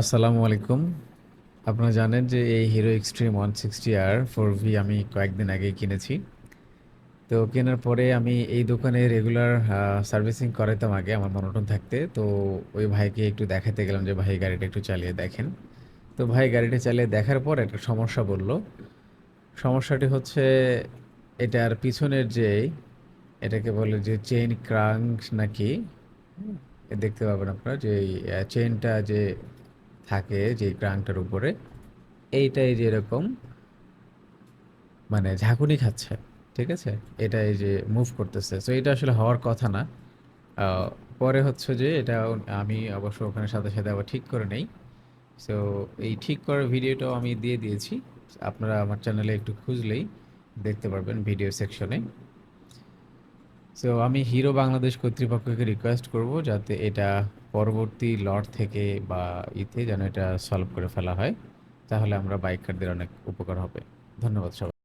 আসসালামু আলাইকুম। আপনারা জানেন যে এই Hero Xtreme one sixty R four V আমি কয়েকদিন আগে কিনেছি। তো কেনার পরে আমি এই দোকানে রেগুলার সার্ভিসিং করাইতাম আগে আমার মনোটন থাকতে। তো ওই ভাইকে একটু দেখাতে গেলাম যে ভাই গাড়িটা একটু চালিয়ে দেখেন। তো ভাই গাড়িটা চালিয়ে দেখার পর একটা সমস্যা বলল। সমস্যাটি হচ্ছে এটার পিছনের যে, এটাকে বলে যে চেইন ক্রাঙ্ক নাকি দেখতে পাবেন আপনারা যে চেইনটা যে থাকে যে ক্রাঙ্কটার উপরে, এইটাই যে এরকম মানে ঝাঁকুনি খাচ্ছে, ঠিক আছে? এটা এই যে মুভ করতেছে। সো এটা আসলে হওয়ার কথা না। পরে হচ্ছে যে এটা আমি অবশ্য ওখানে সাথে সাথে আবার ঠিক করে নেই। সো এই ঠিক করার ভিডিওটাও আমি দিয়ে দিয়েছি। আপনারা আমার চ্যানেলে একটু খুঁজলেই দেখতে পারবেন ভিডিও সেকশনে সো আমি হিরো বাংলাদেশ কর্তৃপক্ষকে রিকোয়েস্ট করব যাতে এটা পরবর্তী লট থেকে বা ইতে যেন এটা সলভ করে ফেলা হয়। তাহলে আমরা বাইকারদের অনেক উপকার হবে। ধন্যবাদ সবাই